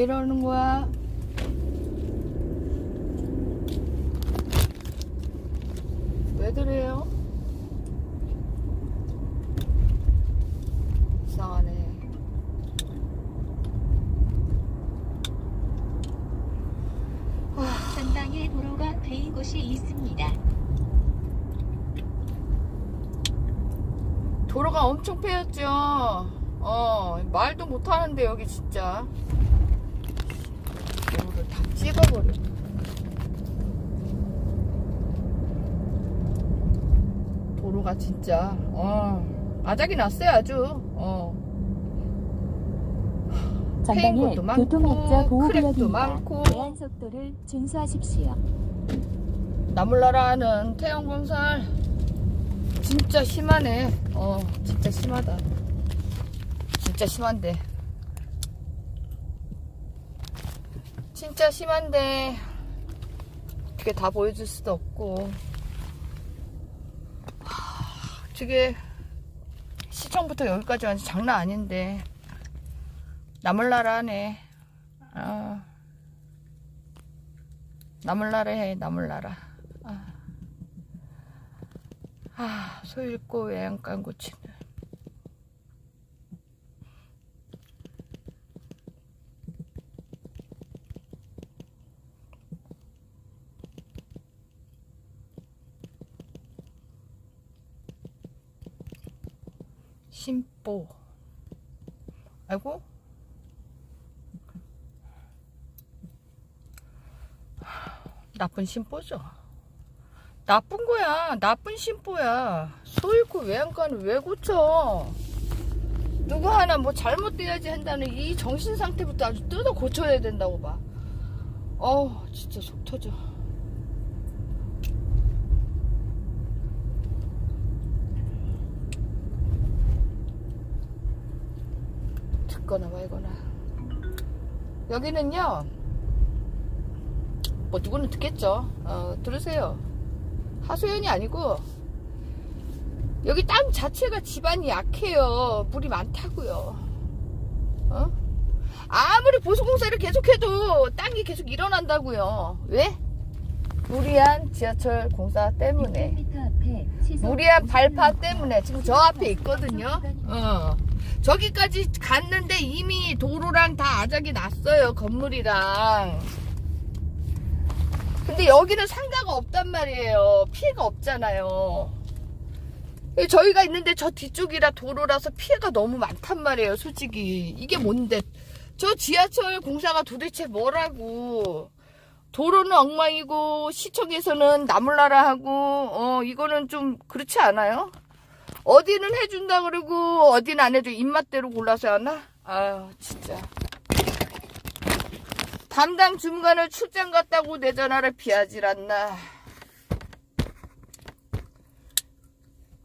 왜 이러는 거야? 왜 그래요? 이상하네. 전방에 도로가 베인 곳이 있습니다. 도로가 엄청 패였죠. 어, 말도 못 하는데, 여기 진짜. 도로를 다 찍어버려. 도로가 진짜, 어, 아작이 났어요, 아주. 어. 전방에 페인것도 많고, 교통약자 보호구역입니다. 많고. 제한 속도를 준수하십시오. 나물나라는 태양광살 진짜 심하네. 어, 진짜 심하다. 진짜 심한데. 진짜 심한데 어떻게 다 보여줄 수도 없고. 하, 저게 시청부터 여기까지 완전 장난 아닌데 나물나라네. 아. 나물나라 해 나물나라. 아, 소 읽고 외양간 고치는. 심보. 아이고. 나쁜 심보죠. 나쁜 거야. 나쁜 심보야. 소 잃고 외양간을 왜 고쳐? 누구 하나 뭐 잘못돼야지 한다는 이 정신 상태부터 아주 뜯어 고쳐야 된다고 봐. 어우, 진짜 속 터져. 듣거나 말거나. 여기는요, 뭐 누구는 듣겠죠. 어, 들으세요. 하소연이 아니고 여기 땅 자체가 집안이 약해요. 물이 많다고요. 어? 아무리 보수공사를 계속해도 땅이 계속 일어난다고요. 왜? 무리한 지하철 공사 때문에. 6km 앞에 시속 무리한 50km 발파 때문에 지금 저 앞에 있거든요. 어. 저기까지 갔는데 이미 도로랑 다 아작이 났어요. 건물이랑. 근데 여기는 상가가 없단 말이에요. 피해가 없잖아요. 저희가 있는데 저 뒤쪽이라 도로라서 피해가 너무 많단 말이에요. 솔직히. 이게 뭔데. 저 지하철 공사가 도대체 뭐라고. 도로는 엉망이고 시청에서는 나물나라 하고 어 이거는 좀 그렇지 않아요? 어디는 해준다 그러고 어디는 안 해줘. 입맛대로 골라서 하나? 아유 진짜. 담당 주무관을 출장 갔다고 내 전화를 피하질 않나.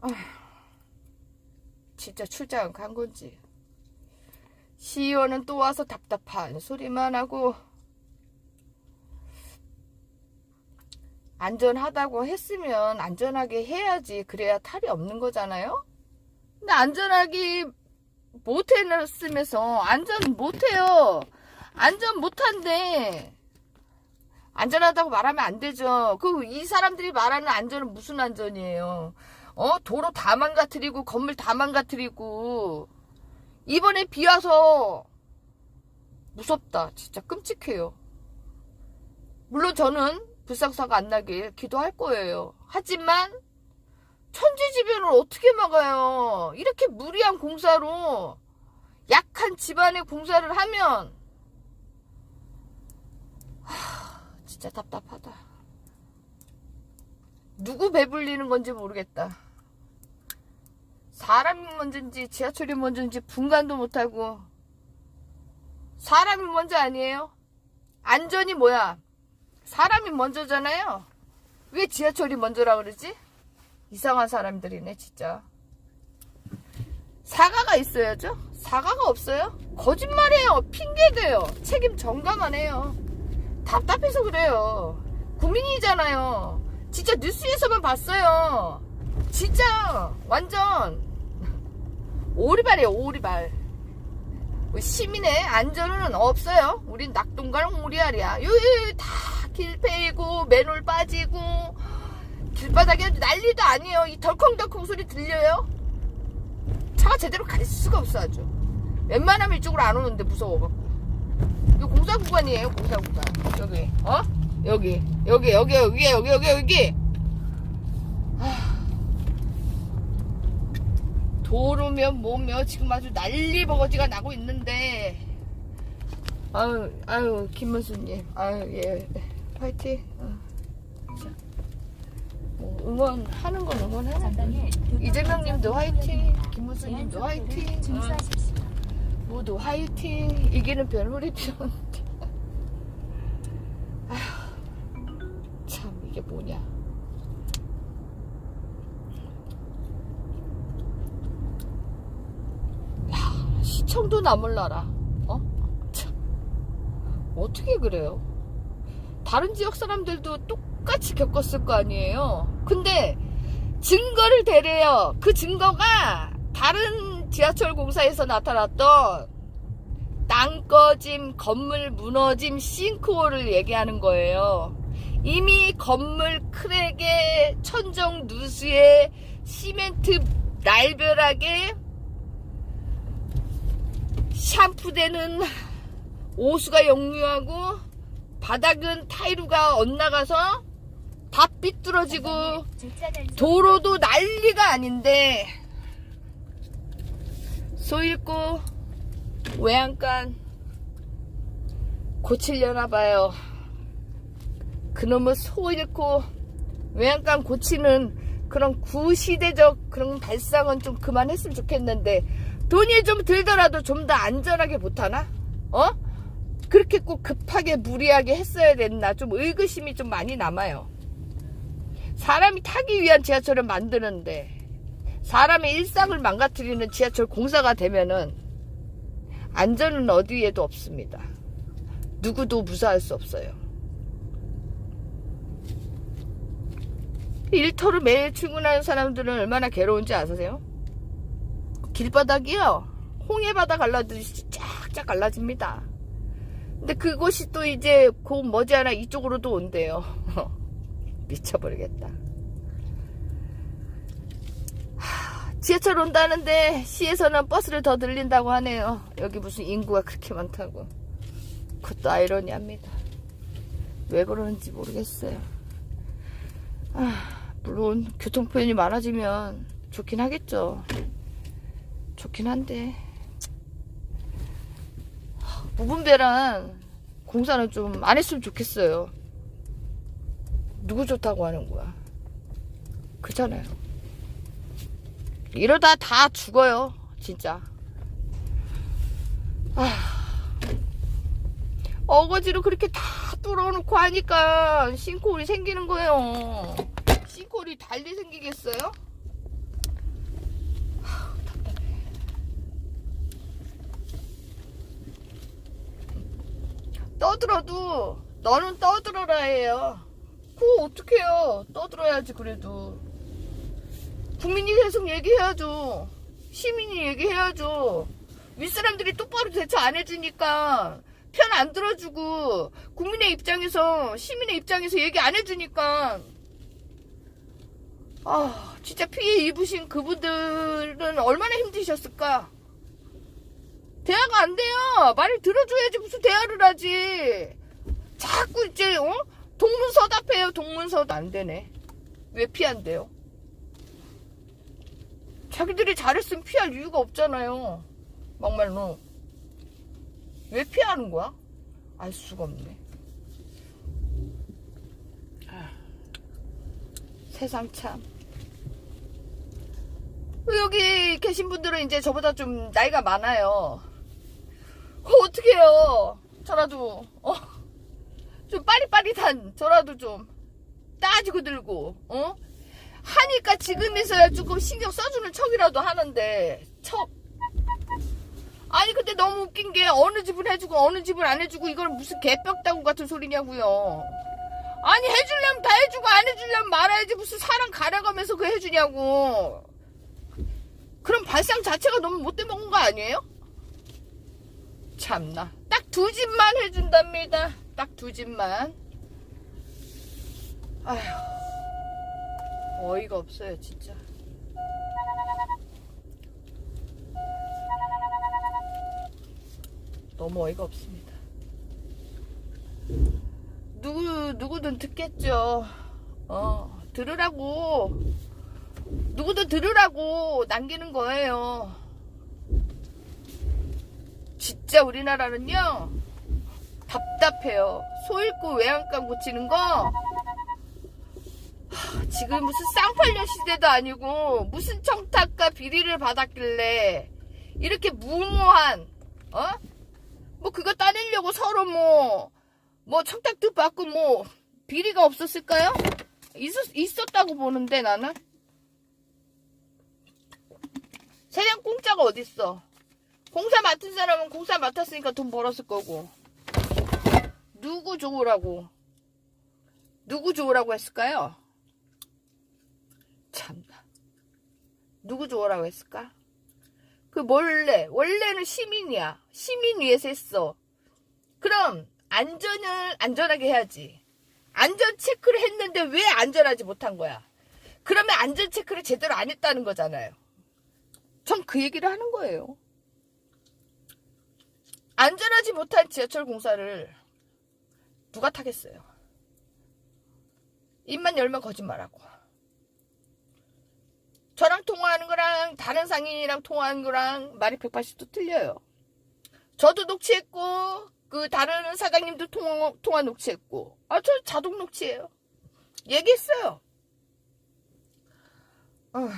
아휴, 진짜 출장 간 건지. 시의원은 또 와서 답답한 소리만 하고 안전하다고 했으면 안전하게 해야지 그래야 탈이 없는 거잖아요. 근데 안전하게 못해놨으면서 안전 못해요. 안전 못한데 안전하다고 말하면 안 되죠. 그 이 사람들이 말하는 안전은 무슨 안전이에요? 어 도로 다 망가뜨리고 건물 다 망가뜨리고 이번에 비 와서 무섭다. 진짜 끔찍해요. 물론 저는 불상사가 안 나길 기도할 거예요. 하지만 천지지변을 어떻게 막아요? 이렇게 무리한 공사로 약한 집안의 공사를 하면 하, 진짜 답답하다. 누구 배불리는 건지 모르겠다. 사람이 먼저인지 지하철이 먼저인지 분간도 못하고 사람이 먼저 아니에요? 안전이 뭐야? 사람이 먼저잖아요. 왜 지하철이 먼저라 그러지? 이상한 사람들이네 진짜. 사과가 있어야죠. 사과가 없어요. 거짓말이에요. 핑계대요. 책임 전가만 해요. 답답해서 그래요. 국민이잖아요. 진짜 뉴스에서만 봤어요. 진짜 완전 오리발이에요. 오리발. 시민의 안전은 없어요. 우린 낙동강 오리알이야. 여기 다길 패이고 맨홀 빠지고 길바닥에 난리도 아니에요. 이 덜컹덜컹 소리 들려요? 차가 제대로 가릴 수가 없어 아주. 웬만하면 이쪽으로 안 오는데 무서워갖고. 이거 공사 구간이에요. 공사 구간. 여기 어? 여기 여기 여기 여기 여기 여기 여기. 도로면 뭐며 지금 아주 난리 버거지가 나고 있는데. 아유 아유 김문수님. 아유 예. 화이팅. 어. 자, 뭐 응원하는 건 응원하는데 전방에 이재명님도 화이팅. 김문수님도 화이팅. 어. 모두 화이팅. 이기는 별놀이 편 나몰라라. 어? 참. 어떻게 그래요? 다른 지역 사람들도 똑같이 겪었을 거 아니에요. 근데 증거를 대래요. 그 증거가 다른 지하철 공사에서 나타났던 땅 꺼짐, 건물 무너짐, 싱크홀을 얘기하는 거예요. 이미 건물 크랙에 천정 누수에 시멘트 날벼락에 샴푸되는 오수가 역류하고 바닥은 타이루가 엇나가서 다 삐뚤어지고 도로도 난리가 아닌데 소 잃고 외양간 고치려나 봐요. 그놈의 소 잃고 외양간 고치는 그런 구시대적 그런 발상은 좀 그만했으면 좋겠는데 돈이 좀 들더라도 좀 더 안전하게 못하나? 어? 그렇게 꼭 급하게 무리하게 했어야 됐나? 좀 의구심이 좀 많이 남아요. 사람이 타기 위한 지하철을 만드는데 사람의 일상을 망가뜨리는 지하철 공사가 되면은 안전은 어디에도 없습니다. 누구도 무사할 수 없어요. 일터로 매일 출근하는 사람들은 얼마나 괴로운지 아세요? 길바닥이요. 홍해바다 갈라듯이 쫙쫙 갈라집니다. 근데 그곳이 또 이제 곧 머지않아 이쪽으로도 온대요. 미쳐버리겠다. 지하철 온다는데 시에서는 버스를 더 들린다고 하네요. 여기 무슨 인구가 그렇게 많다고. 그것도 아이러니합니다. 왜 그러는지 모르겠어요. 아, 물론 교통편이 많아지면 좋긴 하겠죠. 좋긴 한데 무분별한 공사는 좀 안 했으면 좋겠어요. 누구 좋다고 하는 거야? 그렇잖아요. 이러다 다 죽어요. 진짜. 아, 어거지로 그렇게 다 뚫어놓고 하니까 싱크홀이 생기는 거예요. 싱크홀이 달리 생기겠어요? 떠들어도 너는 떠들어라 해요. 그거 어떡해요. 떠들어야지 그래도. 국민이 계속 얘기해야죠. 시민이 얘기해야죠. 윗사람들이 똑바로 대처 안 해주니까 편 안 들어주고 국민의 입장에서 시민의 입장에서 얘기 안 해주니까 아 진짜 피해 입으신 그분들은 얼마나 힘드셨을까 대화가 안 돼요 말을 들어줘야지 무슨 대화를 하지 자꾸 이제 어 동문서답해요 동문서답 안 되네 왜 피한대요 자기들이 잘했으면 피할 이유가 없잖아요. 막말로. 왜 피하는 거야? 알 수가 없네. 아, 세상 참. 여기 계신 분들은 이제 저보다 좀 나이가 많아요. 어, 어떡해요. 저라도, 어? 좀 빠릿빠릿한, 저라도 좀 따지고 들고, 어? 하니까 지금에서야 조금 신경 써주는 척이라도 하는데, 척. 아니, 근데 너무 웃긴 게 어느 집은 해주고 어느 집은 안 해주고 이걸 무슨 개벽다구 같은 소리냐고요. 아니, 해주려면 다 해주고 안 해주려면 말아야지 무슨 사람 가려가면서 그 해주냐고. 그럼 발상 자체가 너무 못돼 먹은 거 아니에요? 참나. 딱 두 집만 해준답니다. 딱 두 집만. 아휴. 어이가 없어요, 진짜. 너무 어이가 없습니다. 누구, 누구든 듣겠죠. 어, 들으라고. 누구도 들으라고 남기는 거예요. 진짜 우리나라는요, 답답해요. 소 잃고 외양간 고치는 거, 하, 지금 무슨 쌍팔년 시대도 아니고, 무슨 청탁과 비리를 받았길래, 이렇게 무모한, 어? 뭐 그거 따내려고 서로 뭐, 뭐 청탁도 받고 뭐, 비리가 없었을까요? 있었, 있었다고 보는데 나는? 세상 공짜가 어딨어? 공사 맡은 사람은 공사 맡았으니까 돈 벌었을 거고. 누구 좋으라고? 누구 좋으라고 했을까요? 참나. 누구 좋으라고 했을까? 그 원래, 원래는 시민이야. 시민 위해서 했어. 그럼 안전을 안전하게 해야지. 안전 체크를 했는데 왜 안전하지 못한 거야? 그러면 안전 체크를 제대로 안 했다는 거잖아요. 전 그 얘기를 하는 거예요. 안전하지 못한 지하철 공사를 누가 타겠어요? 입만 열면 거짓말하고. 저랑 통화하는 거랑 다른 상인이랑 통화하는 거랑 말이 180도 틀려요. 저도 녹취했고 그 다른 사장님도 통화, 통화 녹취했고 아 저 자동 녹취해요. 얘기했어요. 어.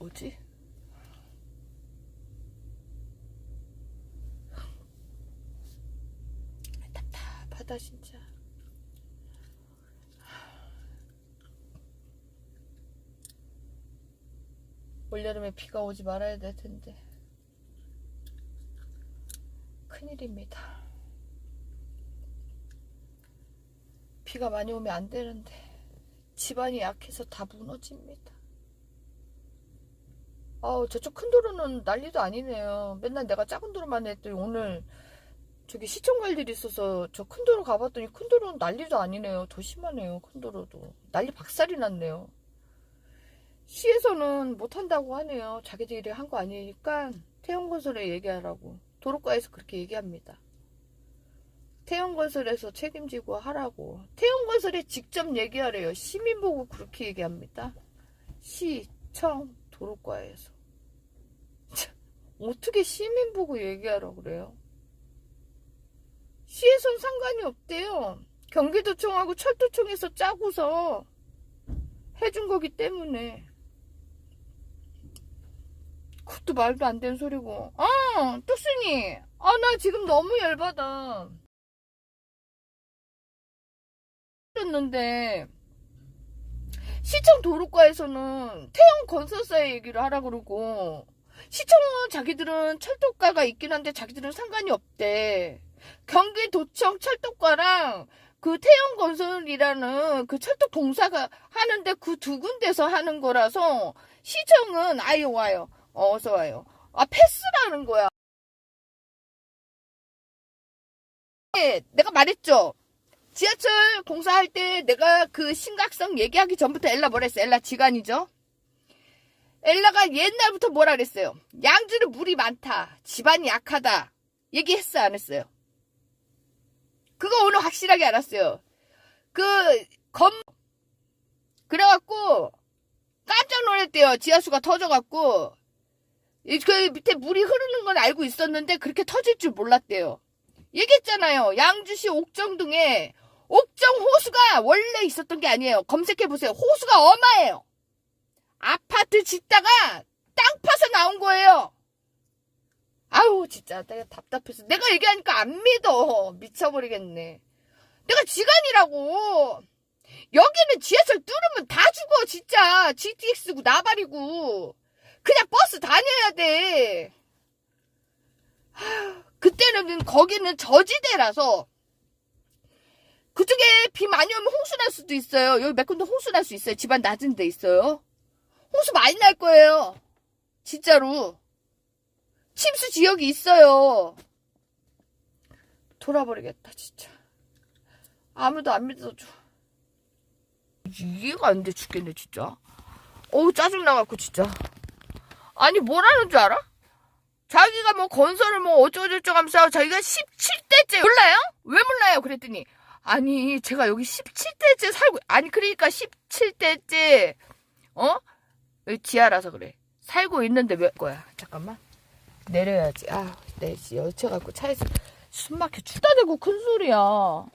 뭐지? 답답하다 진짜. 올여름에 비가 오지 말아야 될 텐데. 큰일입니다. 비가 많이 오면 안 되는데 집안이 약해서 다 무너집니다. 아우 저쪽 큰 도로는 난리도 아니네요. 맨날 내가 작은 도로만 했더니 오늘 저기 시청 갈 일이 있어서 저 큰 도로 가봤더니 큰 도로는 난리도 아니네요. 더 심하네요. 큰 도로도 난리 박살이 났네요. 시에서는 못한다고 하네요. 자기들이 한 거 아니니까 태형건설에 얘기하라고 도로가에서 그렇게 얘기합니다. 태형건설에서 책임지고 하라고 태형건설에 직접 얘기하래요. 시민 보고 그렇게 얘기합니다. 시청 도로과에서. 참, 어떻게 시민 보고 얘기하라 그래요? 시에선 상관이 없대요. 경기도청하고 철도청에서 짜고서 해준 거기 때문에. 그것도 말도 안 되는 소리고. 아 뚝순이. 아 나 지금 너무 열받아. 그랬는데 시청 도로과에서는 태형 건설사의 얘기를 하라 그러고 시청은 자기들은 철도과가 있긴 한데 자기들은 상관이 없대. 경기도청 철도과랑 그 태형 건설이라는 그 철도 공사가 하는데 그 두 군데서 하는 거라서 시청은 아예 와요. 어, 어서 와요. 아 패스라는 거야. 네, 내가 말했죠. 지하철 공사할 때 내가 그 심각성 얘기하기 전부터 엘라 뭐라 했어? 엘라 지간이죠? 엘라가 옛날부터 뭐라 그랬어요? 양주는 물이 많다. 집안이 약하다. 얘기했어, 안 했어요? 그거 오늘 확실하게 알았어요. 그, 검, 그래갖고, 깜짝 놀랐대요. 지하수가 터져갖고, 이- 그 밑에 물이 흐르는 건 알고 있었는데, 그렇게 터질 줄 몰랐대요. 얘기했잖아요. 양주시 옥정동에 옥정 호수가 원래 있었던 게 아니에요. 검색해보세요. 호수가 어마해요. 아파트 짓다가 땅 파서 나온 거예요. 아우, 진짜 내가 답답해서. 내가 얘기하니까 안 믿어. 미쳐버리겠네. 내가 지간이라고. 여기는 지하철 뚫으면 다 죽어, 진짜. GTX고 나발이고. 그냥 버스 다녀야 돼. 하, 그때는 거기는 저지대라서 그쪽에 비 많이 오면 홍수 날 수도 있어요. 여기 매콘도 홍수 날 수 있어요. 집안 낮은 데 있어요. 홍수 많이 날 거예요. 진짜로. 침수 지역이 있어요. 돌아버리겠다, 진짜. 아무도 안 믿어줘. 이해가 안 돼 죽겠네, 진짜. 어우, 짜증나갖고, 진짜. 아니, 뭐라는 줄 알아? 자기가 뭐 건설을 뭐 어쩌고저쩌고 하면서 자기가 17대째 몰라요? 왜 몰라요? 그랬더니 아니 제가 여기 17대째 살고 아니 그러니까 17대째 어? 여기 지하라서 그래. 살고 있는데 왜 거야? 잠깐만. 내려야지. 아내 여쳐갖고 차에서 숨막혀 추다 대고 큰 소리야.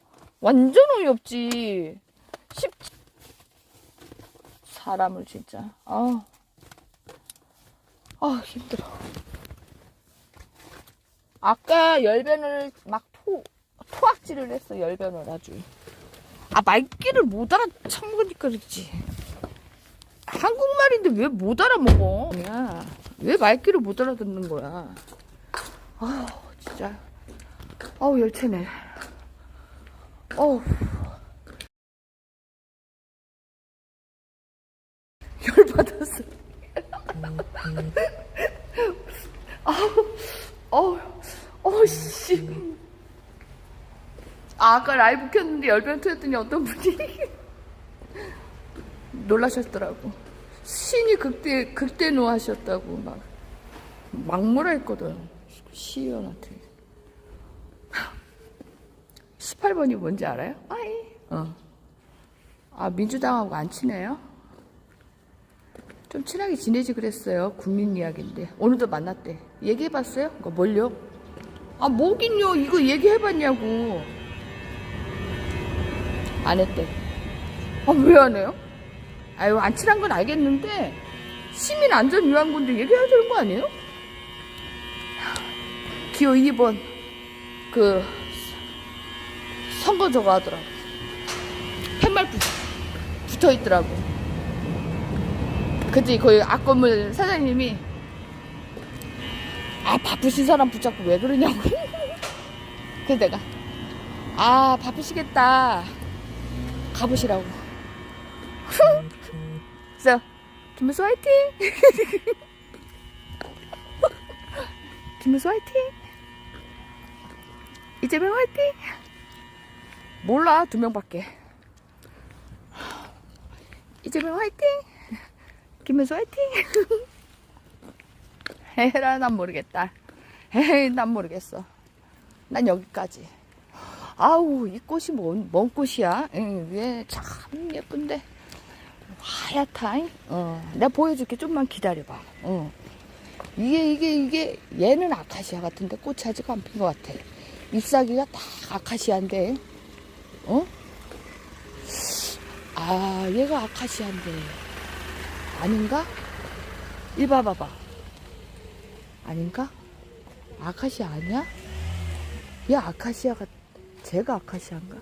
완전 어이없지. 10 사람을 진짜. 아. 아, 힘들어. 아까 열변을 막 토, 토악질을 했어, 열변을 아주. 아, 말귀를 못 알아쳐먹으니까 그렇지. 한국말인데 왜 못 알아먹어? 야, 왜 말귀를 못 알아듣는 거야? 아우, 진짜. 아우, 열체네. 어우. 열받았어. 아우, 어우, 어우, 씨. 아, 아까 라이브 켰는데 열변 토했더니 어떤 분이 놀라셨더라고. 신이 극대, 극대노 하셨다고 막, 막 뭐라 했거든. 시의원한테. 18번이 뭔지 알아요? 아이. 어. 아, 민주당하고 안 친해요? 좀 친하게 지내지 그랬어요. 국민 이야기인데. 오늘도 만났대. 얘기해봤어요? 그거 뭘요? 아, 뭐긴요. 이거 얘기해봤냐고. 안 했대. 아, 왜 안 해요? 아유, 안 친한 건 알겠는데, 시민 안전 건데 얘기해야 되는 거 아니에요? 기호 2번, 그, 선거 저거 하더라고. 팻말 붙, 붙어 있더라고. 그치, 그 앞건물 사장님이, 아, 바쁘신 사람 붙잡고 왜 그러냐고. 그래서 내가, 아, 바쁘시겠다. 가보시라고. 그래서, 김문수 화이팅! 김문수 화이팅! 이재명 화이팅! 몰라, 두 명밖에. 이재명 화이팅! 김문수 화이팅! 에라, 난 모르겠다. 에이, 난 모르겠어. 난 여기까지. 아우, 이 꽃이 뭔, 뭔 꽃이야? 응, 위에 참 예쁜데. 하얗다. 잉? 어, 내가 보여줄게. 좀만 기다려봐. 어. 이게, 이게, 이게, 얘는 아카시아 같은데 꽃이 아직 안 핀 것 같아. 잎사귀가 다 아카시아인데. 어? 아, 얘가 아카시아인데. 아닌가? 이 봐 봐봐. 아닌가? 아카시아 아니야? 얘 아카시아가, 쟤가 아카시아인가?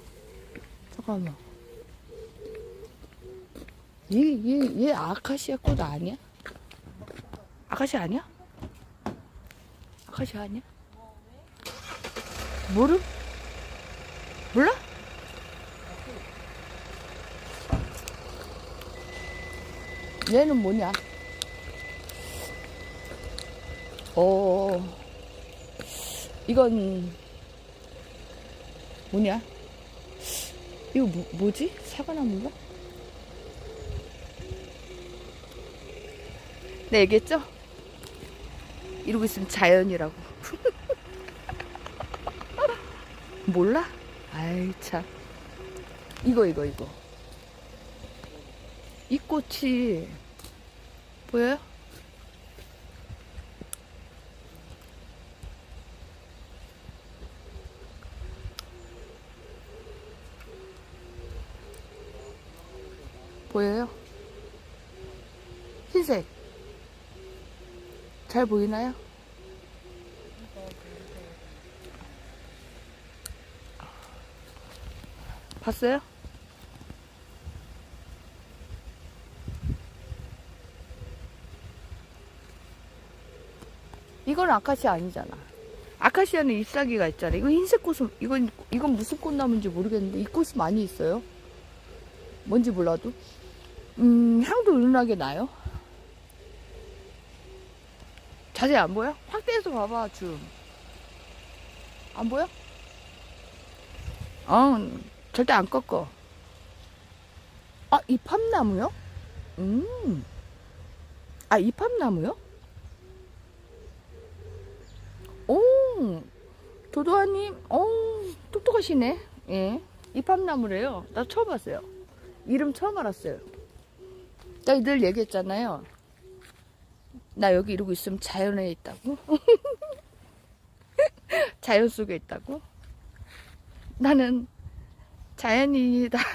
잠깐만. 얘, 얘, 얘 아카시아 꽃 아니야? 아카시아 아니야? 아카시아 아니야? 모르? 몰라? 얘는 뭐냐? 어, 이건 뭐냐? 이거 뭐, 뭐지? 사과나무인가? 네, 얘기했죠? 이러고 있으면 자연이라고. 몰라? 아이, 참. 이거, 이거, 이거. 이 꽃이, 보여요? 흰색. 잘 보이나요? 봤어요? 이건 아카시아 아니잖아. 아카시아는 잎사귀가 있잖아. 이거 흰색 꽃은 이건 이건 무슨 꽃나무인지 모르겠는데 이 꽃이 많이 있어요. 뭔지 몰라도 음 향도 은은하게 나요. 자세히 안 보여? 확대해서 봐봐 줌. 안 보여? 어 절대 안 꺾어. 아 이 팝나무요? 음. 아 이 팝나무요? 오, 도도아님, 오, 똑똑하시네. 예. 이팝나무래요. 나 처음 봤어요. 이름 처음 알았어요. 나늘 얘기했잖아요. 나 여기 이러고 있으면 자연에 있다고. 자연 속에 있다고. 나는 자연인이다.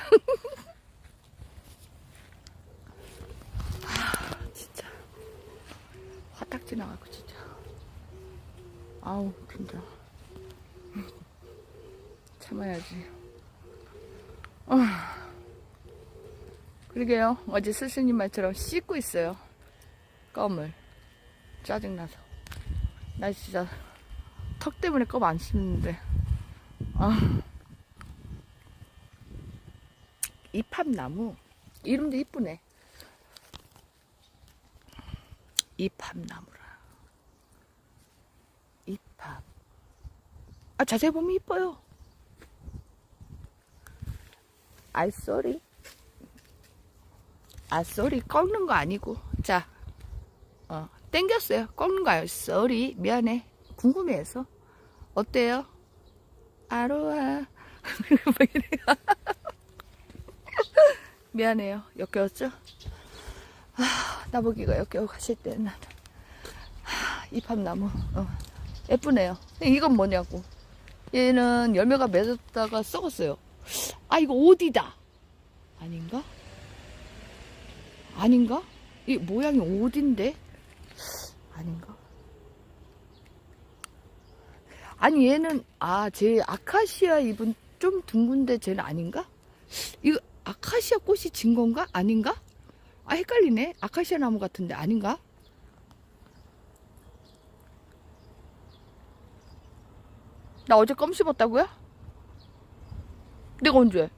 아, 진짜. 화딱 지 나가고, 진짜. 아우 진짜 참아야지 아, 그러게요 어제 스승님 말처럼 씻고 있어요 껌을 짜증나서 나 진짜 턱 때문에 껌안 씹는데 아. 이 팝나무 이름도 이쁘네 이 팝나무라 잎밥. 아, 자세히 보면 이뻐요. 아, 쏘리. 아. 꺾는 거 아니고. 자, 어, 땡겼어요. 꺾는 거 아니에요. 쏘리. 미안해. 궁금해서. 어때요? 아로하. 미안해요. 역겨웠죠? 아, 나보기가 역겨워 가실 때는. 하, 이팝나무. 어. 예쁘네요. 이건 뭐냐고. 얘는 열매가 맺었다가 썩었어요. 아, 이거 오디다. 아닌가? 아닌가? 이 모양이 오디인데? 아닌가? 아니, 얘는, 아, 제 아카시아 잎은 좀 둥근데 쟤는 아닌가? 이거 아카시아 꽃이 진 건가? 아닌가? 아, 헷갈리네. 아카시아 나무 같은데 아닌가? 나 어제 껌 씹었다고요? 내가 언제?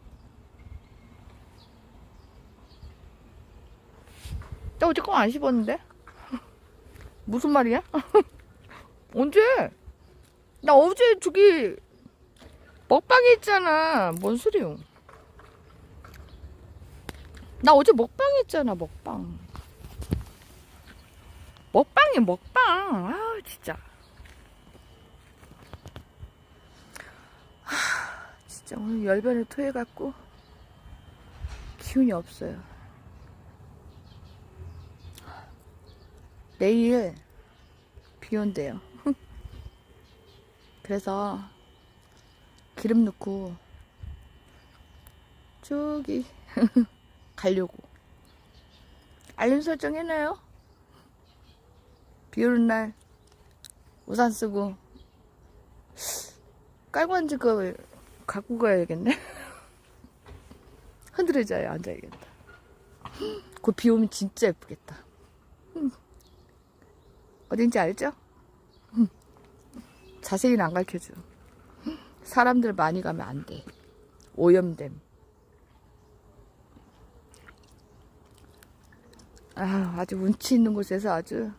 나 어제 껌 안 씹었는데? 무슨 말이야? 언제? 나 어제 저기 먹방에 있잖아. 뭔 소리요? 나 어제 먹방 했잖아, 먹방. 먹방이 먹방. 아, 진짜. 진짜 오늘 열변을 토해갖고 기운이 없어요. 내일 비 온대요. 그래서 기름 넣고 저기 가려고 알림 설정 해놔요. 비 오는 날 우산 쓰고 깔고 앉을 걸 갖고 가야겠네. 흔들어져요, 앉아야겠다. 곧 비 오면 진짜 예쁘겠다. 음. 어딘지 알죠? 음. 자세히는 안 가르쳐줘. 사람들 많이 가면 안 돼. 오염됨. 아, 아주 운치 있는 곳에서 아주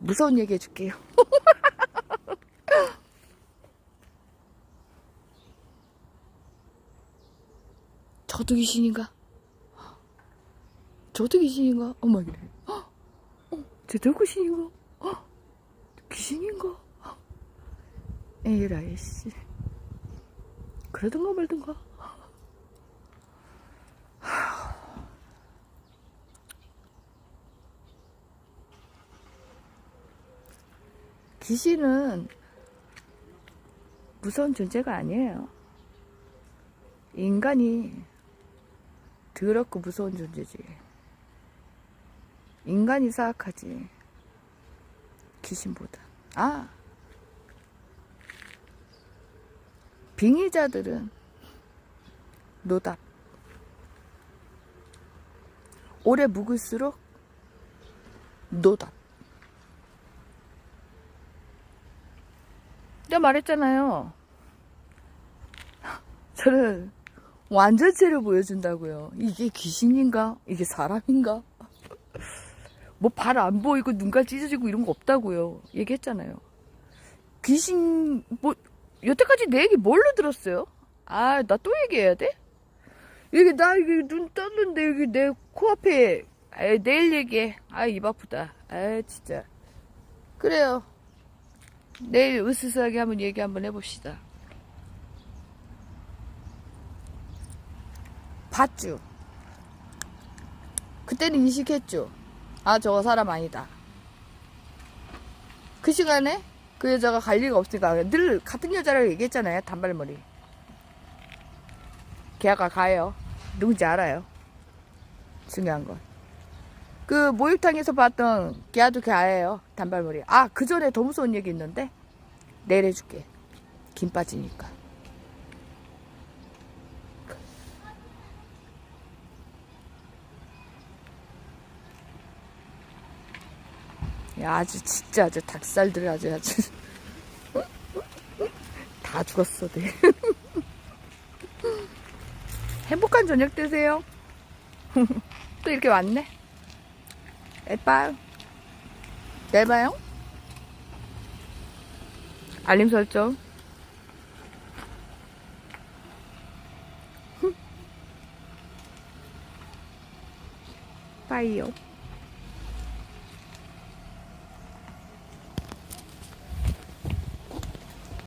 무서운 얘기 해줄게요. 저도 귀신인가? 저도 귀신인가? 어머 이래. 어, 저도 귀신인가? 어, 귀신인가? 에라이 씨. 그러든가 말든가. 귀신은 무서운 존재가 아니에요. 인간이 더럽고 무서운 존재지. 인간이 사악하지. 귀신보다. 아. 빙의자들은 노답. 오래 묵을수록 노답. 내가 말했잖아요. 저는 완전체를 보여준다고요. 이게 귀신인가? 이게 사람인가? 뭐 발 안 보이고 눈가 찢어지고 이런 거 없다고요. 얘기했잖아요. 귀신 뭐 여태까지 내 얘기 뭘로 들었어요? 아, 나 또 얘기해야 돼? 여기 나 여기 눈 떴는데 여기 내 코앞에 아, 내일 얘기해. 아, 입 아프다. 아, 진짜. 그래요. 내일 으스스하게 한번 얘기 한번 해봅시다. 봤죠? 그때는 인식했죠? 아, 저거 사람 아니다. 그 시간에 그 여자가 갈 리가 없으니까 늘 같은 여자라고 얘기했잖아요. 단발머리. 걔가 가요. 누군지 알아요. 중요한 건. 그 목욕탕에서 봤던 걔도 걔예요. 단발머리. 아, 그 전에 더 무서운 얘기 있는데 내일 해줄게. 김 빠지니까. 아주 진짜 아주 닭살들 아주 아주 다 죽었어, 네. 행복한 저녁 되세요. 또 이렇게 왔네. 에빠요. 내일 봐요. 알림 설정. 빠이요.